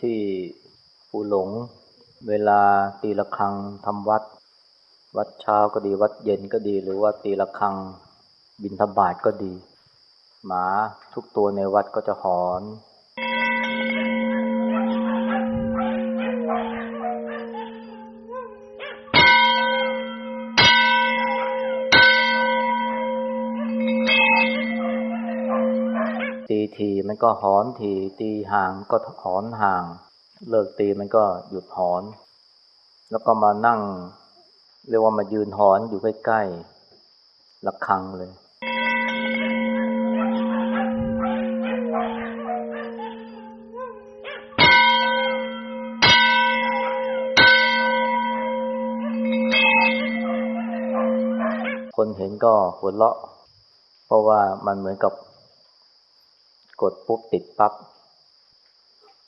ที่ปูหลง เวลาตีละครังทำวัด วัดเช้าก็ดีวัดเย็นก็ดี หรือว่าตีละครังบินทบาทก็ดี หมาทุกตัวในวัดก็จะหอน ทีมันก็หอนทีตีห่างก็หอนห่าง เลิกตีมันก็หยุดหอน แล้วก็มานั่ง เรียกว่ามายืนหอนอยู่ใกล้ๆระฆังเลย คนเห็นก็หัวเราะ เพราะว่ามันเหมือนกับ กดปุ๊บติดปับ๊บ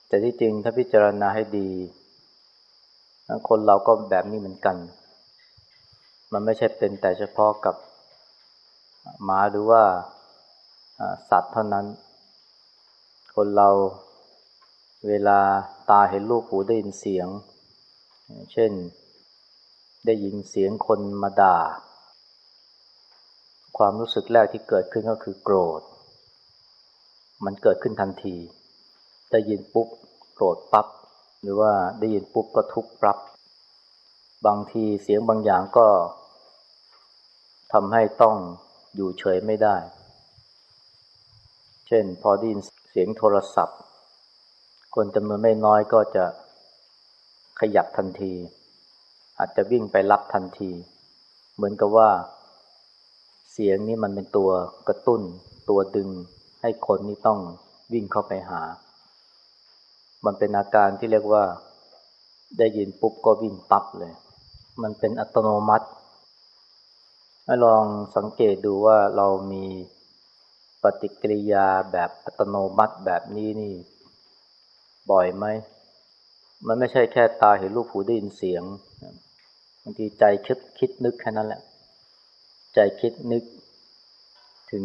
แต่ที่จริงถ้าพิจารณาให้ดีคนเราก็แบบนี้เหมือนกัน มันไม่ใช่เป็นแต่เฉพาะกับหมาหรือว่าสัตว์เท่านั้น คนเราเวลาตาเห็นรูปหูได้ยินเสียง เช่นได้ยินเสียงคนมาด่า ความรู้สึกแรกที่เกิดขึ้นก็คือโกรธ มันเกิดขึ้นทันที ได้ยินปุ๊บโกรธปับ๊บหรือว่าได้ยินปุ๊บก็ทุกข์ปับ๊บบางทีเสียงบางอย่างก็ทำให้ต้องอยู่เฉยไม่ได้ เช่นพอได้ยินเสียงโทรศัพท์ คนจำนวนไม่น้อยก็จะขยับทันที อาจจะวิ่งไปรับทันที เหมือนกับว่า เสียงนี้มันเป็นตัวกระตุ้น ตัวดึง ให้คนนี้ต้องวิ่งเข้าไปหา มันเป็นอาการที่เรียกว่าได้ยินปุ๊บก็วิ่งปั๊บเลย มันเป็นอัตโนมัติให้ลองสังเกตดูว่าเรามีปฏิกิริยาแบบอัตโนมัติแบบนี้นี่ บ่อยไหม มันไม่ใช่แค่ตาเห็นรูปหูได้ยินเสียงบางทีใจคิดคิดนึกแค่นั้นแหละ ใจคิดนึกถึง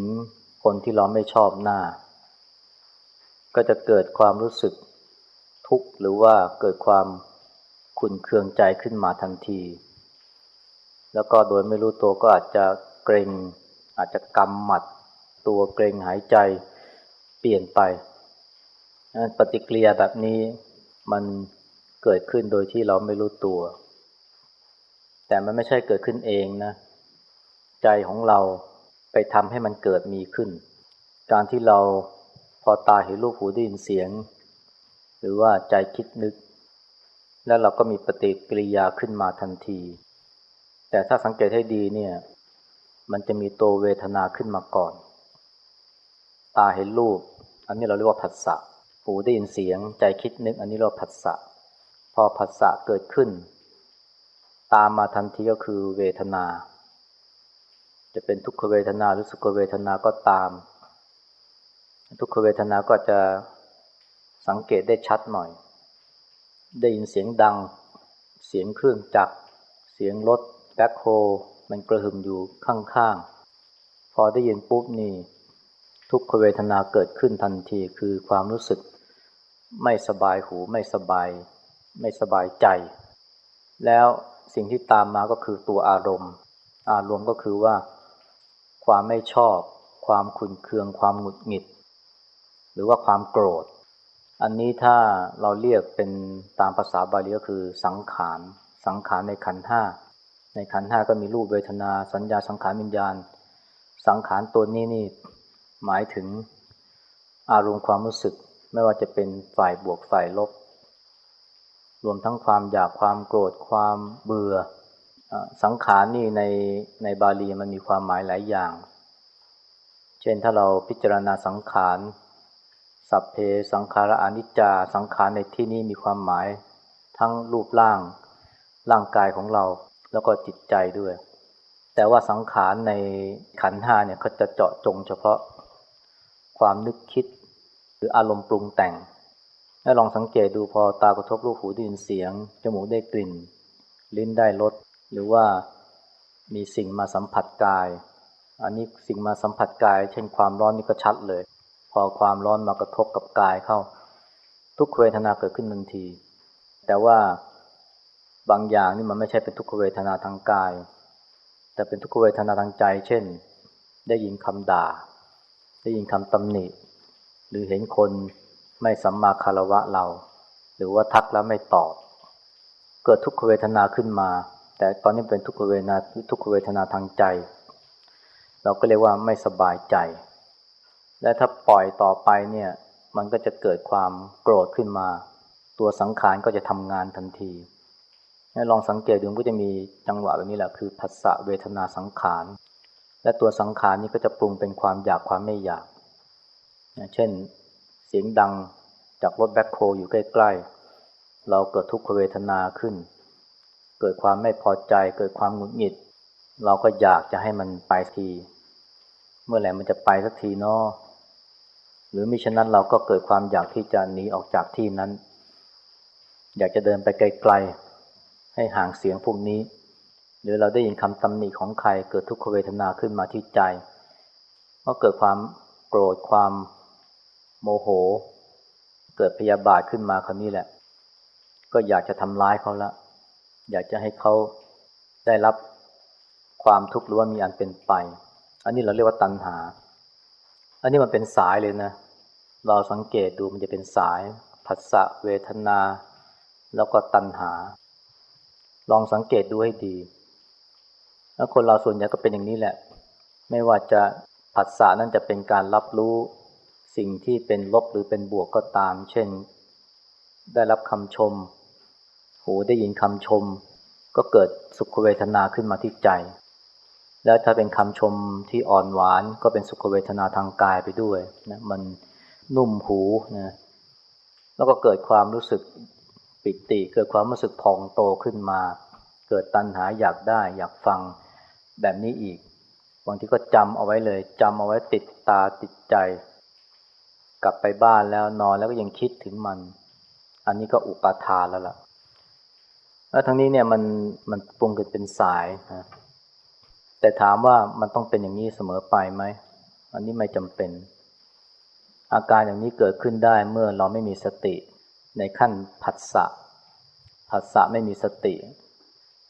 คนที่เราไม่ชอบหน้า ก็จะเกิดความรู้สึกทุกข์หรือว่าเกิดความขุ่นเคืองใจขึ้นมาทันที แล้วก็โดยไม่รู้ตัวก็อาจจะเกรงอาจจะกำหมัด ตัวเกรงหายใจเปลี่ยนไป ปฏิกิริยาแบบนี้มันเกิดขึ้นโดยที่เราไม่รู้ตัว แต่มันไม่ใช่เกิดขึ้นเองนะ ใจของเรา ไปทำให้มันเกิดมีขึ้น การที่เราพอตาเห็นรูปหูได้ยินเสียง หรือว่าใจคิดนึก แล้วเราก็มีปฏิกิริยาขึ้นมาทันที แต่ถ้าสังเกตให้ดีเนี่ย มันจะมีตัวเวทนาขึ้นมาก่อน ตาเห็นรูป อันนี้เราเรียกว่าผัสสะ หูได้ยินเสียง ใจคิดนึก อันนี้เรียกว่าผัสสะ พอผัสสะเกิดขึ้น ตามมาทันทีก็คือเวทนา จะเป็นทุกขเวทนาหรือสุขเวทนาก็ตาม ทุกขเวทนาก็จะสังเกตได้ชัดหน่อย ได้ยินเสียงดัง เสียงเครื่องจักร เสียงรถแบ็คโฮมันกระหึ่มอยู่ข้างๆ พอได้ยินปุ๊บนี่ทุกขเวทนาเกิดขึ้นทันทีคือความรู้สึกไม่สบายหูไม่สบาย ไม่สบายใจ แล้วสิ่งที่ตามมาก็คือตัวอารมณ์ อารมณ์ก็คือว่า ความไม่ชอบ ความขุนเคือง ความหงุดหงิด หรือว่าความโกรธ อันนี้ถ้าเราเรียกเป็นตามภาษาบาลีก็คือสังขารสังขารในขันห้าในขันห้าก็มีรูปเวทนา สัญญาสังขารวิญญาณ สังขารตัวนี้นี่หมายถึงอารมณ์ความรู้สึกไม่ว่าจะเป็นฝ่ายบวกฝ่ายลบ รวมทั้งความอยากความโกรธความเบื่อ สังขารนี่ในในบาลีมันมีความหมายหลายอย่าง เช่นถ้าเราพิจารณาสังขาร สัพเพสังขารอนิจจา สังขารในที่นี้มีความหมาย ทั้งรูปร่าง ร่างกายของเรา แล้วก็จิตใจด้วย แต่ว่าสังขารในขันห้าเนี่ยเขาจะเจาะจงเฉพาะ ความนึกคิด หรืออารมณ์ปรุงแต่งให้ลองสังเกตดูพอตากระทบรูปหูได้ยินเสียง จมูกได้กลิ่น ลิ้นได้รส หรือว่ามีสิ่งมาสัมผัสกาย อันนี้สิ่งมาสัมผัสกาย เช่นความร้อนนี่ก็ชัดเลย พอความร้อนมากระทบกับกายเข้า ทุกขเวทนาเกิดขึ้นทันที แต่ว่าบางอย่างนี่มันไม่ใช่เป็นทุกขเวทนาทางกาย แต่เป็นทุกขเวทนาทางใจ เช่น ได้ยินคำด่า ได้ยินคำตำหนิ หรือเห็นคนไม่สัมมาคารวะเรา หรือว่าทักแล้วไม่ตอบ เกิดทุกขเวทนาขึ้นมา แต่ตอนนี้เป็นทุกขเวทนาทุกขเวทนาทางใจ เราก็เรียกว่าไม่สบายใจ และถ้าปล่อยต่อไปเนี่ยมันก็จะเกิดความโกรธขึ้นมา ตัวสังขารก็จะทำงานทันทีลองสังเกตดูก็จะมีจังหวะแบบนี้แหละคือผัสสะเวทนาสังขาร และตัวสังขารนี้ก็จะปรุงเป็นความอยากความไม่อยาก เช่น เสียงดังจากรถแบ็คโฮอยู่ใกล้ ๆ เราเกิดทุกขเวทนาขึ้น เกิดความไม่พอใจ เกิดความหงุดหงิด เราก็อยากจะให้มันไปที เมื่อไหร่มันจะไปสักทีเนาะหรือมิฉะนั้นเราก็เกิดความอยากที่จะหนีออกจากที่นั้น อยากจะเดินไปไกลๆ ให้ห่างเสียงพวกนี้ หรือเราได้ยินคำตำหนิของใคร เกิดทุกขเวทนาขึ้นมาที่ใจ ก็เกิดความโกรธความโมโห เกิดพยาบาทขึ้นมาคราวนี้แหละ ก็อยากจะทำร้ายเขาละ อยากจะให้เขาได้รับความทุกข์หรือว่ามีอันเป็นไป อันนี้เราเรียกว่าตัณหา อันนี้มันเป็นสายเลยนะ เราสังเกตดูมันจะเป็นสายผัสสะเวทนา แล้วก็ตัณหา ลองสังเกตดูให้ดี แล้วคนเราส่วนใหญ่ก็เป็นอย่างนี้แหละ ไม่ว่าจะผัสสะนั่นจะเป็นการรับรู้สิ่งที่เป็นลบหรือเป็นบวกก็ตาม เช่น ได้รับคำชม หูได้ยินคำชม ก็เกิดสุขเวทนาขึ้นมาที่ใจ แล้วถ้าเป็นคำชมที่อ่อนหวานก็เป็นสุขเวทนาทางกายไปด้วยนะมันนุ่มหูนะแล้วก็เกิดความรู้สึกปิติเกิดความรู้สึกพองโตขึ้นมา เกิดตัณหาอยากได้อยากฟังแบบนี้อีกบางทีก็จำเอาไว้เลยจำเอาไว้ติดตาติดใจ กลับไปบ้านแล้วนอนแล้วก็ยังคิดถึงมัน อันนี้ก็อุปาทานแล้วล่ะ แล้วทั้งนี้เนี่ยมันมันปรุงกันเป็นสายนะแต่ถามว่ามันต้องเป็นอย่างนี้เสมอไปไหม อันนี้ไม่จำเป็น อาการอย่างนี้เกิดขึ้นได้เมื่อเราไม่มีสติ ในขั้นผัสสะผัสสะไม่มีสติ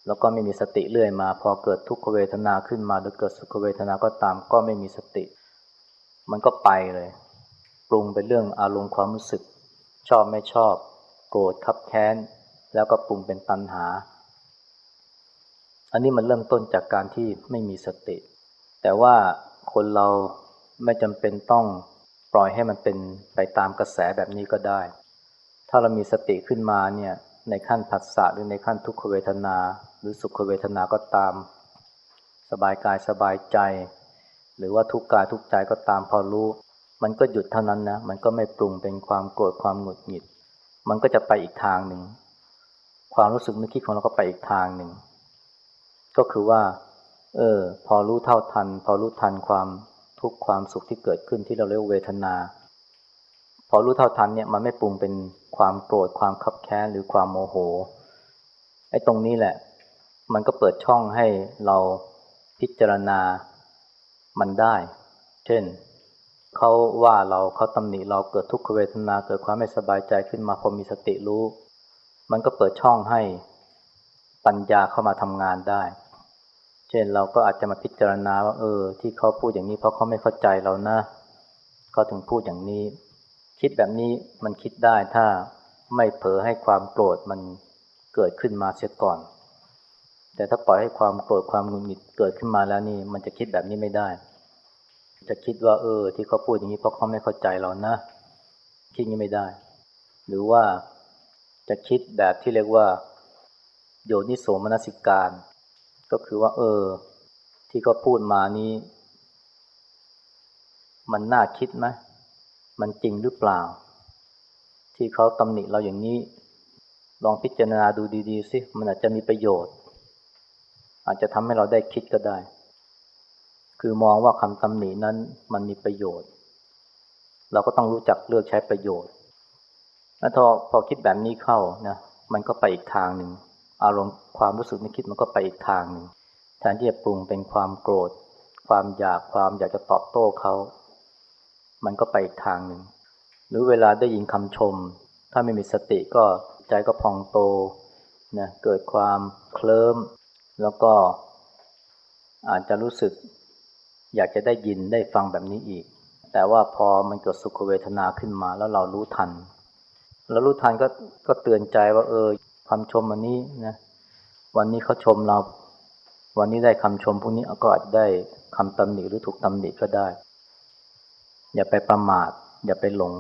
แล้วก็ไม่มีสติเรื่อยมา พอเกิดทุกขเวทนาขึ้นมาหรือเกิดสุขเวทนาก็ตาม ก็ไม่มีสติ มันก็ไปเลย ปรุงเป็นเรื่องอารมณ์ความรู้สึก ชอบไม่ชอบ โกรธคับแค้น แล้วก็ปรุงเป็นตัณหา อันนี้มันเริ่มต้นจากการที่ไม่มีสติ แต่ว่าคนเราไม่จำเป็นต้องปล่อยให้มันเป็นไปตามกระแสแบบนี้ก็ได้ ถ้าเรามีสติขึ้นมาเนี่ยในขั้นผัสสะหรือในขั้นทุกขเวทนา หรือสุขเวทนาก็ตาม สบายกายสบายใจ หรือว่าทุกกายทุกใจก็ตามพอรู้มันก็หยุดเท่านั้นนะ มันก็ไม่ปรุงเป็นความโกรธความหงุดหงิด มันก็จะไปอีกทางหนึ่ง ความรู้สึกนึกคิดของเราก็ไปอีกทางหนึ่ง ก็คือว่า เออ พอรู้เท่าทัน พอรู้ทันความทุกข์ความสุขที่เกิดขึ้นที่เราเรียกเวทนา พอรู้เท่าทันเนี่ยมันไม่ปรุงเป็นความโกรธความขับแค้นหรือความโมโหไอ้ตรงนี้แหละ มันก็เปิดช่องให้เราพิจารณามันได้ เช่นเขาว่าเราเขาตำหนิเราเกิดทุกขเวทนาเกิดความไม่สบายใจขึ้นมาพอมีสติรู้ มันก็เปิดช่องให้ปัญญาเข้ามาทำงานได้ เช่นเราก็อาจจะมาพิจารณาว่าเออ ที่เขาพูดอย่างนี้เพราะเขาไม่เข้าใจเรานะเขาถึงพูดอย่างนี้ คิดแบบนี้มันคิดได้ถ้าไม่เผลอให้ความโกรธมันเกิดขึ้นมาเสียก่อน แต่ถ้าปล่อยให้ความโกรธความหงุดหงิดเกิดขึ้นมาแล้วนี่ มันจะคิดแบบนี้ไม่ได้ จะคิดว่า เออ ที่เขาพูดอย่างนี้เพราะเขาไม่เข้าใจเรานะคิดนี้ไม่ได้ หรือว่า จะคิดแบบที่เรียกว่า โยนิโสมนสิการ ก็คือว่า เออ ที่เขาพูดมานี้ มันน่าคิดไหมมันจริงหรือเปล่า ที่เขาตำหนิเราอย่างนี้ ลองพิจารณาดูดีๆสิมันอาจจะมีประโยชน์ อาจจะทำให้เราได้คิดก็ได้ คือมองว่าคำตำหนินั้นมันมีประโยชน์ เราก็ต้องรู้จักเลือกใช้ประโยชน์ แล้วพอพอคิดแบบนี้เข้านะมันก็ไปอีกทางหนึ่งอารมณ์ความรู้สึกนึกคิดมันก็ไปอีกทางหนึ่งแทนที่จะปรุงเป็นความโกรธ ความอยากความอยากจะตอบโต้เขา มันก็ไปอีกทางหนึ่งหรือเวลาได้ยินคำชม ถ้าไม่มีสติก็ใจก็พองโตนะเกิดความเคลิ้มแล้วก็อาจจะรู้สึก อยากจะได้ยินได้ฟังแบบนี้อีก แต่ว่าพอมันเกิดสุขเวทนาขึ้นมาแล้วเรารู้ทัน แล้วรู้ทันก็ก็เตือนใจว่า เออคำชมวันนี้นะวันนี้เขาชมเรา วันนี้ได้คำชมพวกนี้ก็อาจจะได้คำตำหนิหรือถูกตำหนิก็ได้ อย่าไปประมาท อย่าไปหลง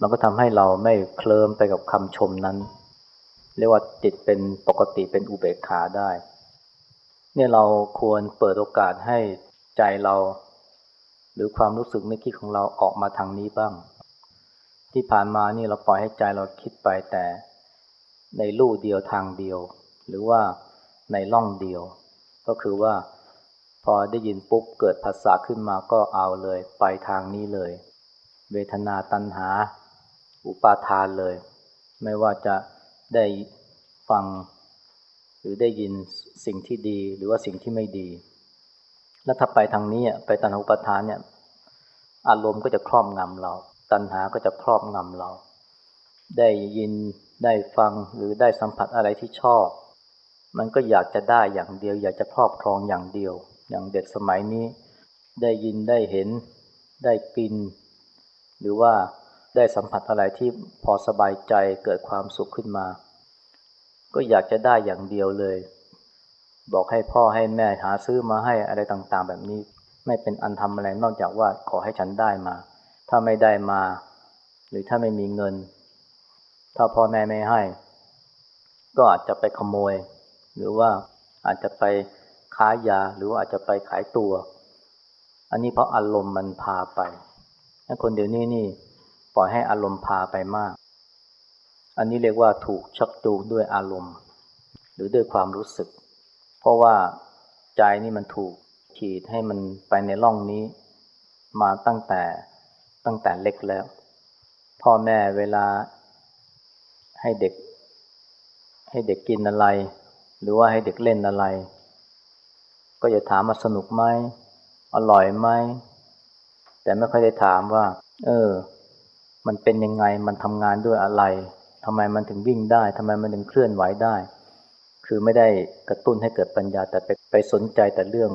มันก็ทำให้เราไม่เคลิ้มไปกับคำชมนั้น เรียกว่าจิตเป็นปกติเป็นอุเบกขาได้ เนี่ยเราควรเปิดโอกาสให้ใจเรา หรือความรู้สึกนึกคิดของเราออกมาทางนี้บ้าง ที่ผ่านมานี่เราปล่อยให้ใจเราคิดไปแต่ในลู่เดียวทางเดียว หรือว่าในล่องเดียว ก็คือว่าพอได้ยินปุ๊บเกิดภาษาขึ้นมาก็เอาเลย ไปทางนี้เลย เวทนาตัณหา อุปาทานเลย ไม่ว่าจะได้ฟัง หรือได้ยินสิ่งที่ดีหรือว่าสิ่งที่ไม่ดี แล้วถ้าไปทางนี้ไปตัณหาอุปาทานเนี่ยอารมณ์ก็จะครอบงำเรา ตัณหาก็จะครอบงำเรา ได้ยินได้ฟังหรือได้สัมผัสอะไรที่ชอบ มันก็อยากจะได้อย่างเดียว อยากจะครอบครองอย่างเดียว อย่างเด็กสมัยนี้ ได้ยินได้เห็นได้กิน หรือว่าได้สัมผัสอะไรที่พอสบายใจเกิดความสุขขึ้นมา ก็อยากจะได้อย่างเดียวเลย บอกให้พ่อให้แม่หาซื้อมาให้อะไรต่างๆ แบบนี้ ไม่เป็นอันทำอะไรนอกจากว่าขอให้ฉันได้มา ถ้าไม่ได้มา หรือถ้าไม่มีเงิน ถ้าพ่อแม่ไม่ให้ ก็อาจจะไปขโมย หรือว่าอาจจะไปค้ายา หรือว่าอาจจะไปขายตัว อันนี้เพราะอารมณ์มันพาไปถ้าคนเดี๋ยวนี้นี่ปล่อยให้อารมณ์พาไปมาก อันนี้เรียกว่าถูกชักจูงด้วยอารมณ์ หรือด้วยความรู้สึก เพราะว่าใจนี่มันถูกขีดให้มันไปในร่องนี้ มาตั้งแต่ ตั้งแต่เล็กแล้ว พ่อแม่เวลาให้เด็ก ให้เด็กกินอะไร หรือว่าให้เด็กเล่นอะไร ก็จะถามมาสนุกไหมอร่อยไหมแต่ไม่ค่อยได้ถามว่า เออ มันเป็นยังไงมันทำงานด้วยอะไรทำไมมันถึงวิ่งได้ทำไมมันถึงเคลื่อนไหวได้ คือไม่ได้กระตุ้นให้เกิดปัญญาแต่ไปไปสนใจแต่เรื่อง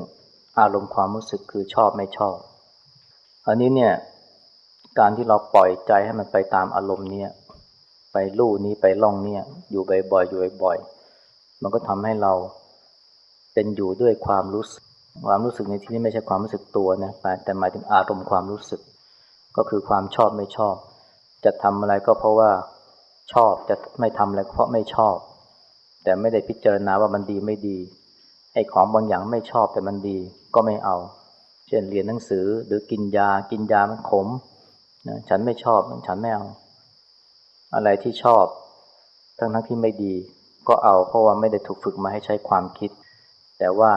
อารมณ์ความรู้สึกคือชอบไม่ชอบ อันนี้เนี่ย การที่เราปล่อยใจให้มันไปตามอารมณ์เนี่ย ไปลู่นี้ไปล่องเนี่ย อยู่บ่อยๆอยู่บ่อยๆมันก็ทำให้เราเป็นอยู่ด้วยความรู้สึก ความรู้สึกในที่นี้ไม่ใช่ความรู้สึกตัวนะแต่หมายถึงอารมณ์ความรู้สึก ก็คือความชอบไม่ชอบ จะทำอะไรก็เพราะว่าชอบจะไม่ทำอะไรเพราะไม่ชอบ แต่ไม่ได้พิจารณาว่ามันดีไม่ดีไอ้ของบางอย่างไม่ชอบแต่มันดีก็ไม่เอา เช่นเรียนหนังสือหรือกินยากินยามันขม นะฉันไม่ชอบฉันไม่เอาอะไรที่ชอบ ทั้งทั้งที่ไม่ดี ก็เอาเพราะว่าไม่ได้ถูกฝึกมาให้ใช้ความคิด แต่ว่า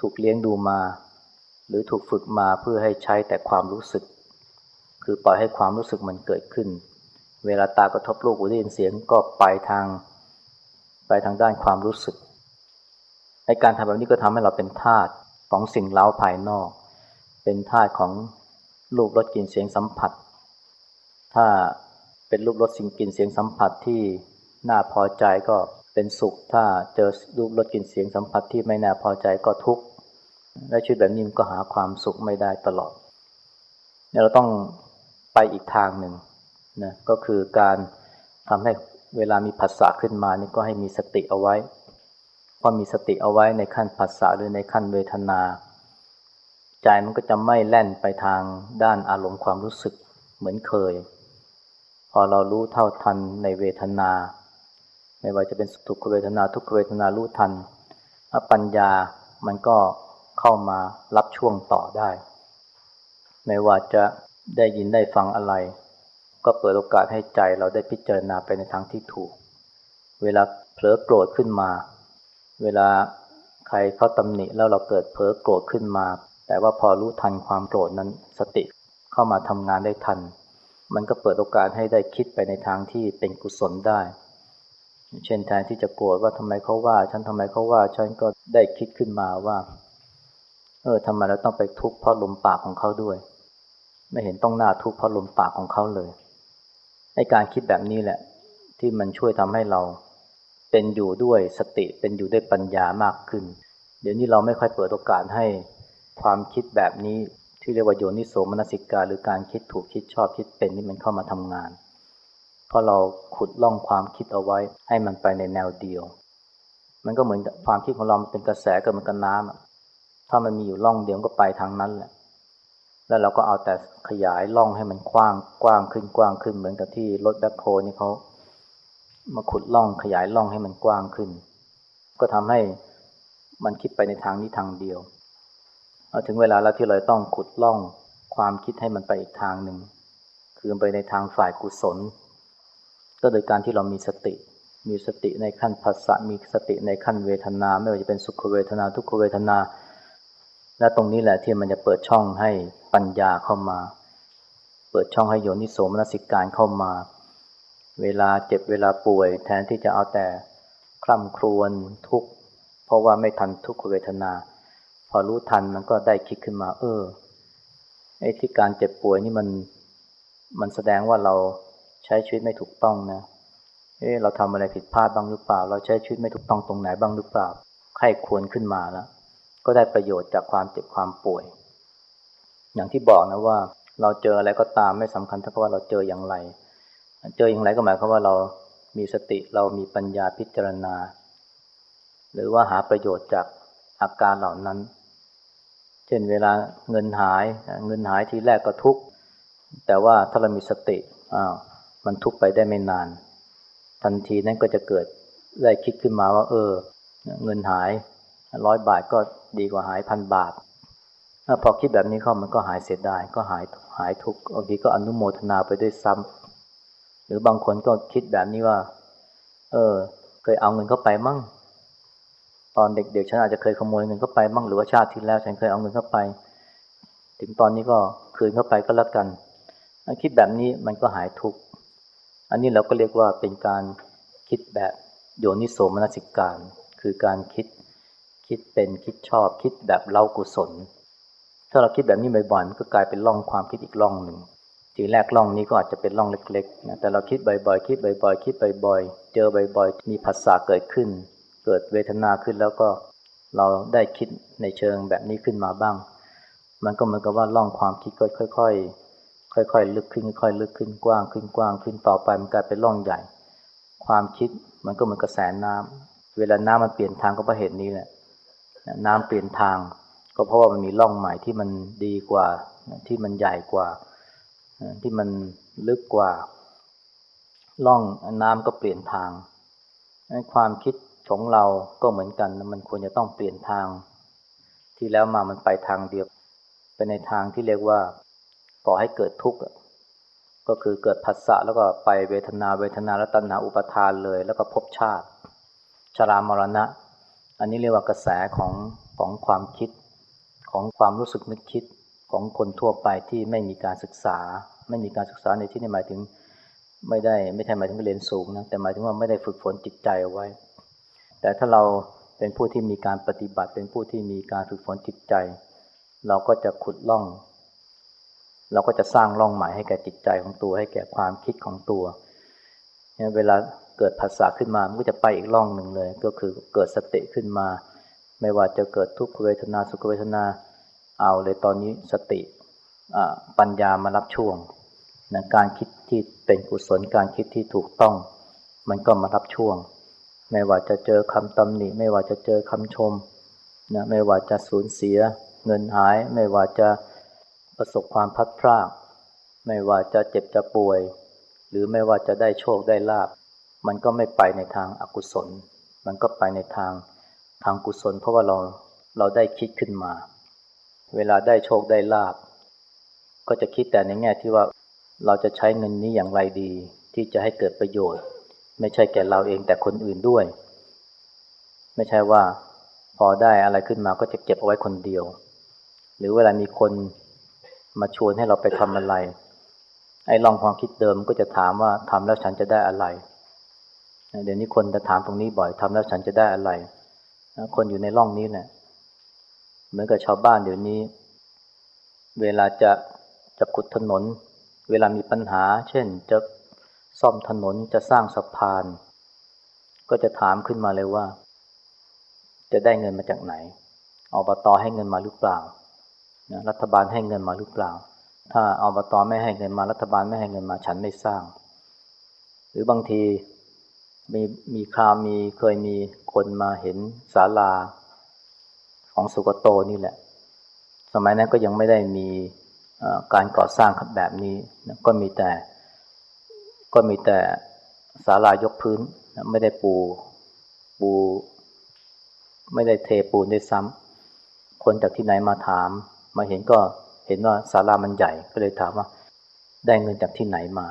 ถูกเลี้ยงดูมา หรือถูกฝึกมาเพื่อให้ใช้แต่ความรู้สึก คือปล่อยให้ความรู้สึกมันเกิดขึ้น เวลาตากระทบลูกหูได้ยินเสียงก็ไปทาง ไปทางด้านความรู้สึกในการทำแบบนี้ก็ทำให้เราเป็นทาสของสิ่งเล้าภายนอก เป็นทาสของรูปรสกลิ่นเสียงสัมผัส ถ้าเป็นรูปรสสิ่งกลิ่นเสียงสัมผัสที่น่าพอใจก็เป็นสุข ถ้าเจอรูปรสกลิ่นเสียงสัมผัสที่ไม่น่าพอใจก็ทุกข์และชีวิตแบบนี้มันก็หาความสุขไม่ได้ตลอดเนี่เราต้องไปอีกทางหนึ่งนะก็คือการทำให้เวลามีภาษาขึ้นมานี่ก็ให้มีสติเอาไว้พอมีสติเอาไว้ในขั้นภาษาหรือในขั้นเวทนา ใจมันก็จะไม่แล่นไปทางด้านอารมณ์ความรู้สึกเหมือนเคย พอเรารู้เท่าทันในเวทนา ไม่ว่าจะเป็นสุขเวทนาทุกขเวทนารู้ทันปัญญามันก็เข้ามารับช่วงต่อได้ ไม่ว่าจะได้ยินได้ฟังอะไร ก็เปิดโอกาสให้ใจเราได้พิจารณาไปในทางที่ถูก เวลาเผลอโกรธขึ้นมา เวลาใครเขาตำหนิแล้วเราเกิดเผลอโกรธขึ้นมา แต่ว่าพอรู้ทันความโกรธนั้นสติเข้ามาทำงานได้ทัน มันก็เปิดโอกาสให้ได้คิดไปในทางที่เป็นกุศลได้ เช่นแทนที่จะโกรธว่าทำไมเขาว่า ฉันทำไมเขาว่า ฉันก็ได้คิดขึ้นมาว่า เออทำไมเราต้องไปทุกข์เพราะลมปากของเขาด้วย ไม่เห็นต้องหน้าทุกข์เพราะลมปากของเขาเลยในการคิดแบบนี้แหละ ที่มันช่วยทำให้เราเป็นอยู่ด้วยสติเป็นอยู่ด้วยปัญญามากขึ้น เดี๋ยวนี้เราไม่ค่อยเปิดโอกาสให้ความคิดแบบนี้ ที่เรียกว่าโยนิโสมนสิกาหรือการคิดถูกคิดชอบคิดเป็นนี่มันเข้ามาทำงาน เพราะเราขุดล่องความคิดเอาไว้ให้มันไปในแนวเดียว มันก็เหมือนความคิดของเราเป็นกระแสก็เหมือนกับน้ำถ้ามันมีอยู่ล่องเดียวก็ไปทางนั้นแหละ แล้วเราก็เอาแต่ขยายล่องให้มันกว้างกว้างขึ้นกว้างขึ้นเหมือนกับที่รถแบ็คโฮนี่เขามาขุดล่องขยายล่องให้มันกว้างขึ้น ก็ทำให้มันคิดไปในทางนี้ทางเดียว ถึงเวลาแล้วที่เราต้องขุดล่องความคิดให้มันไปอีกทางหนึ่ง คือไปในทางฝ่ายกุศล ก็โดยการที่เรามีสติ มีสติในขั้นภาษามีสติในขั้นเวทนา ไม่ว่าจะเป็นสุขเวทนาทุกขเวทนา และตรงนี้แหละที่มันจะเปิดช่องให้ปัญญาเข้ามา เปิดช่องให้โยนิโสมนสิการเข้ามา เวลาเจ็บเวลาป่วย แทนที่จะเอาแต่คร่ำครวญทุกข์เพราะว่าไม่ทันทุกขเวทนา อรู้ทันมันก็ได้คิดขึ้นมา เออไอ้ที่การเจ็บป่วยนี่มันมันแสดงว่าเราใช้ชีวิตไม่ถูกต้องนะเออเราทำอะไรผิดพลาดบ้างหรือเปล่า เราใช้ชีวิตไม่ถูกต้องตรงไหนบ้างหรือเปล่าไข้ควรขึ้นมาแล้วก็ได้ประโยชน์จากความเจ็บความป่วย อย่างที่บอกนะว่า เราเจออะไรก็ตามไม่สำคัญเท่ากับว่าเราเจออย่างไร เจออย่างไรก็หมายความว่าเรามีสติเรามีปัญญาพิจารณา หรือว่าหาประโยชน์จากอาการเหล่านั้น เช่นเวลาเงินหายเงินหายทีแรกก็ทุกข์แต่ว่าถ้าเรามีสติอ้าวมันทุกข์ไปได้ไม่นาน ทันทีนั้นก็จะเกิดได้คิดขึ้นมาว่า เออ เงินหายร้อยบาทก็ดีกว่าหายพันบาทพอคิดแบบนี้เข้ามันก็หายเสียดายก็หายหายทุกข์บางทีก็อนุโมทนาไปด้วยซ้ำหรือบางคนก็คิดแบบนี้ว่า เออ เคยเอาเงินเข้าไปมั่ง ตอนเด็กๆฉันอาจจะเคยขโมยเงินเข้าไปบ้างหรือว่าชาติที่แล้ว ฉันเคยเอาเงินเข้าไป ถึงตอนนี้ก็คืนเข้าไปก็แล้วกันคิดแบบนี้มันก็หายทุกข์อันนี้เราก็เรียกว่าเป็นการคิดแบบโยนิโสมนสิการ คือการคิดคิดเป็นคิดชอบ คิดแบบเล่ากุศล ถ้าเราคิดแบบนี้บ่อยๆมันก็กลายเป็นล่องความคิดอีกล่องหนึ่งทีแรกล่องนี้ก็อาจจะเป็นล่องเล็กๆนะแต่เราคิดบ่อยๆคิดบ่อยๆคิดบ่อยๆเจอบ่อยๆมีภาษาเกิดขึ้น เกิดเวทนาขึ้นแล้วก็เราได้คิดในเชิงแบบนี้ขึ้นมาบ้าง มันก็เหมือนกับว่าล่องความคิดก็ค่อยๆ ค่อยๆ ลึกขึ้นค่อยๆ ลึกขึ้นกว้างขึ้นกว้างขึ้นต่อไปมันกลายเป็นล่องใหญ่ ความคิดมันก็เหมือนกระแสน้ำเวลาน้ำมันเปลี่ยนทางก็เพราะเหตุนี้แหละ น้ำเปลี่ยนทาง ก็เพราะว่ามันมีล่องใหม่ที่มันดีกว่า ที่มันใหญ่กว่า ที่มันลึกกว่า ล่องน้ำก็เปลี่ยนทาง ความคิด ของเราก็เหมือนกัน มันควรจะต้องเปลี่ยนทาง ที่แล้วมามันไปทางเดียวไปในทางที่เรียกว่าก่อให้เกิดทุกข์ก็คือเกิดผัสสะแล้วก็ไปเวทนาเวทนาแล้วตัณหาอุปทานเลย แล้วก็พบชาติ ชรามรณะ อันนี้เรียกว่ากระแสของของความคิด ของความรู้สึกนึกคิดของคนทั่วไปที่ไม่มีการศึกษา ไม่มีการศึกษาในที่นี้หมายถึง ไม่ได้ไม่ใช่หมายถึงเรียนสูงนะแต่หมายถึงว่าไม่ได้ฝึกฝนจิตใจเอาไว้ แต่ถ้าเราเป็นผู้ที่มีการปฏิบัติ เป็นผู้ที่มีการฝึกฝนจิตใจ เราก็จะขุดล่อง เราก็จะสร้างล่องใหม่ให้แก่จิตใจของตัว ให้แก่ความคิดของตัวเนี่ยเวลาเกิดภาษาขึ้นมา มันก็จะไปอีกล่องหนึ่งเลย ก็คือเกิดสติขึ้นมา ไม่ว่าจะเกิดทุกขเวทนาสุขเวทนา เอาเลยตอนนี้สติปัญญามารับช่วงนะการคิดที่เป็นกุศลการคิดที่ถูกต้อง มันก็มารับช่วง ไม่ว่าจะเจอคำตำหนิ ไม่ว่าจะเจอคำชมนะไม่ว่าจะสูญเสีย เงินหาย ไม่ว่าจะประสบความพัดพลาดไม่ว่าจะเจ็บจะป่วย หรือไม่ว่าจะได้โชคได้ลาบ มันก็ไม่ไปในทางอากุศล มันก็ไปในทางทางกุศล เพราะว่าเราเราได้คิดขึ้นมา เวลาได้โชคได้ลาบ ก็จะคิดแต่ในแง่ที่ว่าเราจะใช้เงินนี้อย่างไรดี ที่จะให้เกิดประโยชน์ ไม่ใช่แก่เราเองแต่คนอื่นด้วย ไม่ใช่ว่าพอได้อะไรขึ้นมาก็จะเก็บเอาไว้คนเดียว หรือเวลามีคนมาชวนให้เราไปทำอะไร ไอ้ลองความคิดเดิมก็จะถามว่าทำแล้วฉันจะได้อะไร เดี๋ยวนี้คนจะถามตรงนี้บ่อยทำแล้วฉันจะได้อะไร คนอยู่ในร่องนี้เนะี่ยเหมือนกับชาวบ้านเดี๋ยวนี้ เวลาจะจะขุดถนน เวลามีปัญหา เช่นจะ ซ่อมถนนจะสร้างสะพาน ก็จะถามขึ้นมาเลยว่า จะได้เงินมาจากไหนอบตให้เงินมาหรือเปล่ารัฐบาลให้เงินมาหรือเปล่า ถ้าอบตไม่ให้เงินมารัฐบาลไม่ให้เงินมาฉันไม่สร้าง หรือบางทีมีมีคราวมีเคยมีคนมาเห็นศาลาของสุกโตนี่แหละ สมัยนั้นก็ยังไม่ได้มีการก่อสร้างแบบนี้ก็มีแต่ ก็มีแต่ศาลายกพื้นไม่ได้ปูปู ไม่ได้เทปูนด้วยซ้ำคนจากที่ไหนมาถาม มาเห็นก็เห็นว่าศาลามันใหญ่ก็เลยถามว่า ได้เงินจากที่ไหนมา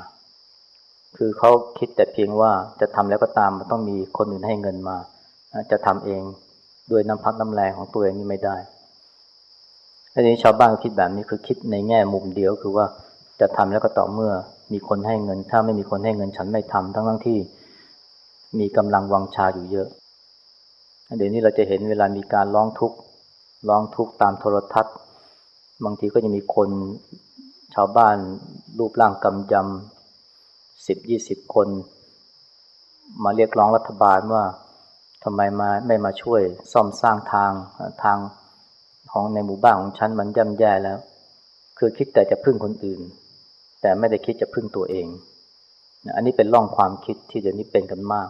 คือเขาคิดแต่เพียงว่าจะทำแล้วก็ตามมันต้องมีคนอื่นให้เงินมา จะทำเองด้วยน้ำพักน้ำแรงของตัวเองนี่ไม่ได้อันนี้ชาวบ้านคิดแบบนี้คือคิดในแง่มุมเดียวคือว่าจะทำแล้วก็ต่อเมื่อ มีคนให้เงิน ถ้าไม่มีคนให้เงินฉันไม่ทำทั้งทั้งที่มีกำลังวังชาอยู่เยอะ เดี๋ยวนี้เราจะเห็นเวลามีการร้องทุกข์ร้องทุกข์ตามโทรทัศน์ บางทีก็จะมีคนชาวบ้านรูปร่างกำยำสิบยี่สิบคน มาเรียกร้องรัฐบาลว่าทำไมมาไม่มาช่วยซ่อมสร้างทางทางของในหมู่บ้านของฉันมันย่ำแย่แล้ว คือคิดแต่จะพึ่งคนอื่น แต่ไม่ได้คิดจะพึ่งตัวเอง อันนี้เป็นร่องความคิดที่เดี๋ยวนี้เป็นกันมาก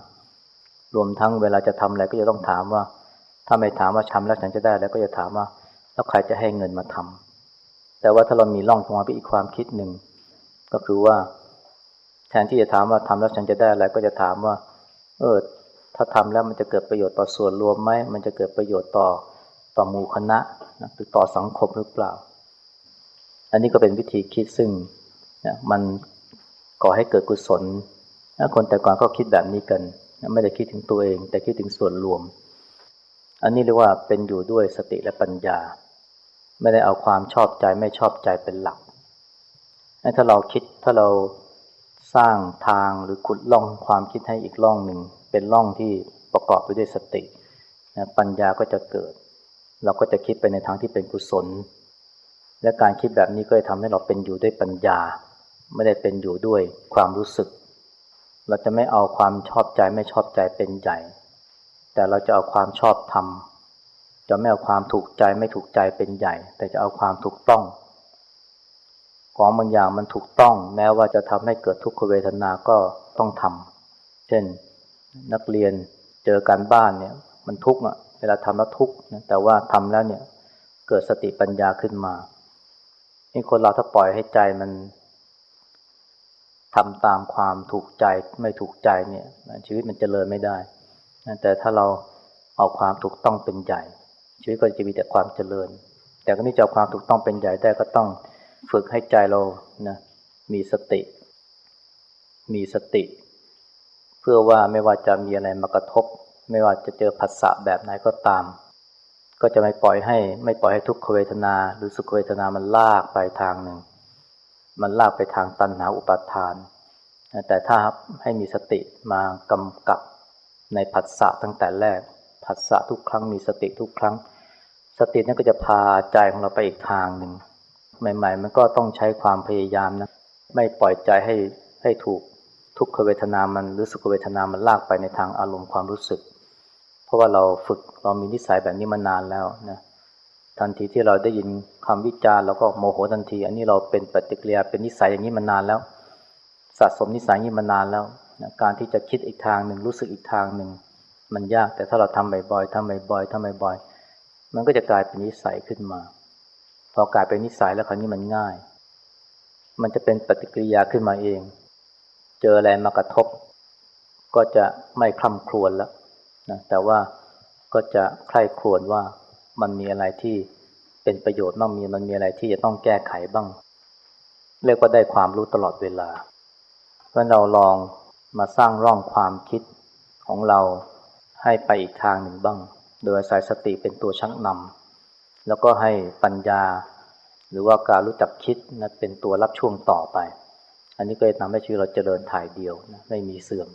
รวมทั้งเวลาจะทำอะไรก็จะต้องถามว่า ถ้าไม่ถามว่าทำแล้วฉันจะได้แล้วก็จะถามว่า แล้วใครจะให้เงินมาทำแต่ว่าถ้าเรามีร่องความคิดอีกความคิดหนึ่งก็คือว่า แทนที่จะถามว่าทำแล้วฉันจะได้อะไรก็จะถามว่า เออ ถ้าทำแล้วมันจะเกิดประโยชน์ต่อส่วนรวมไหมมันจะเกิดประโยชน์ต่อต่อหมู่คณะนะหรือต่อสังคมหรือเปล่า อันนี้ก็เป็นวิธีคิดซึ่ง นะมันก่อให้เกิดกุศลนะคนแต่ก่อนก็คิดแบบนี้กันนะไม่ได้คิดถึงตัวเอง แต่คิดถึงส่วนรวม อันนี้เรียกว่าเป็นอยู่ด้วยสติและปัญญา ไม่ได้เอาความชอบใจไม่ชอบใจเป็นหลัก ถ้าเราคิดถ้าเราสร้างทางหรือขุดล่องความคิดให้อีกล่องหนึ่ง เป็นล่องที่ประกอบไปด้วยสตินะปัญญาก็จะเกิด เราก็จะคิดไปในทางที่เป็นกุศล และการคิดแบบนี้ก็จะทำให้เราเป็นอยู่ด้วยปัญญา ไม่ได้เป็นอยู่ด้วยความรู้สึก เราจะไม่เอาความชอบใจไม่ชอบใจเป็นใหญ่ แต่เราจะเอาความชอบธรรมจะไม่เอาความถูกใจไม่ถูกใจเป็นใหญ่ แต่จะเอาความถูกต้อง ของบางอย่างมันถูกต้อง แม้ว่าจะทำให้เกิดทุกขเวทนาก็ต้องทำเช่นนักเรียนเจอการบ้านเนี่ยมันทุกข์อะเวลาทำแล้วทุกข์นะแต่ว่าทำแล้วเนี่ยเกิดสติปัญญาขึ้นมานี่คนเราถ้าปล่อยให้ใจมัน ทำตามความถูกใจไม่ถูกใจเนี่ยชีวิตมันจเจริญไม่ได้ แต่ถ้าเราเอาความถูกต้องเป็นใหญ่ ชีวิตก็จะมีแต่ความเจริญ แต่ก็นี่จะความถูกต้องเป็นใหญ่ได้ก็ต้องฝึกให้ใจเรานะมีสติ มีสติ เพื่อว่าไม่ว่าจะมีอะไรมากระทบ ไม่ว่าจะเจอผัสสะแบบไหนก็ตาม ก็จะไม่ปล่อยให้ไม่ปล่อยให้ทุกขเวทนา หรือสุขเวทนามันลากไปทางหนึ่ง มันลากไปทางตัณหาอุปาทาน แต่ถ้าให้มีสติมากำกับในผัสสะตั้งแต่แรก ผัสสะทุกครั้งมีสติทุกครั้ง สตินั้นก็จะพาใจของเราไปอีกทางหนึ่ง ใหม่ ๆ มันก็ต้องใช้ความพยายามนะ ไม่ปล่อยใจให้ให้ถูกทุกขเวทนามันหรือสุขเวทนามันลากไปในทางอารมณ์ความรู้สึก เพราะว่าเราฝึกเรามีนิสัยแบบนี้มานานแล้วนะ ทันทีที่เราได้ยินคำวิจารณ์เราก็โมโหทันที อันนี้เราเป็นปฏิกิริยาเป็นนิสัยอย่างนี้มานานแล้ว สะสมนิสัยนี้มานานแล้วนะการที่จะคิดอีกทางหนึ่งรู้สึกอีกทางหนึ่ง มันยากแต่ถ้าเราทำบ่อยๆทำบ่อยๆทำบ่อยๆมันก็จะกลายเป็นนิสัยขึ้นมา พอกลายเป็นนิสัยแล้วคราวนี้มันง่าย มันจะเป็นปฏิกิริยาขึ้นมาเอง เจออะไรมากระทบ ก็จะไม่คล่ำครวญแล้วนะแต่ว่าก็จะใคร่ครวญว่า มันมีอะไรที่เป็นประโยชน์บ้างมีมันมีอะไรที่จะต้องแก้ไขบ้าง เรียกว่าได้ความรู้ตลอดเวลาเพราะเราลองมาสร้างร่องความคิดของเราให้ไปอีกทางหนึ่งบ้าง โดยอาศัยสติเป็นตัวชักนำแล้วก็ให้ปัญญา หรือว่าการรู้จักคิดนะเป็นตัวรับช่วงต่อไป อันนี้ก็จะทำให้ชีวิตเราเจริญถ่ายเดียวนะไม่มีเสื่อม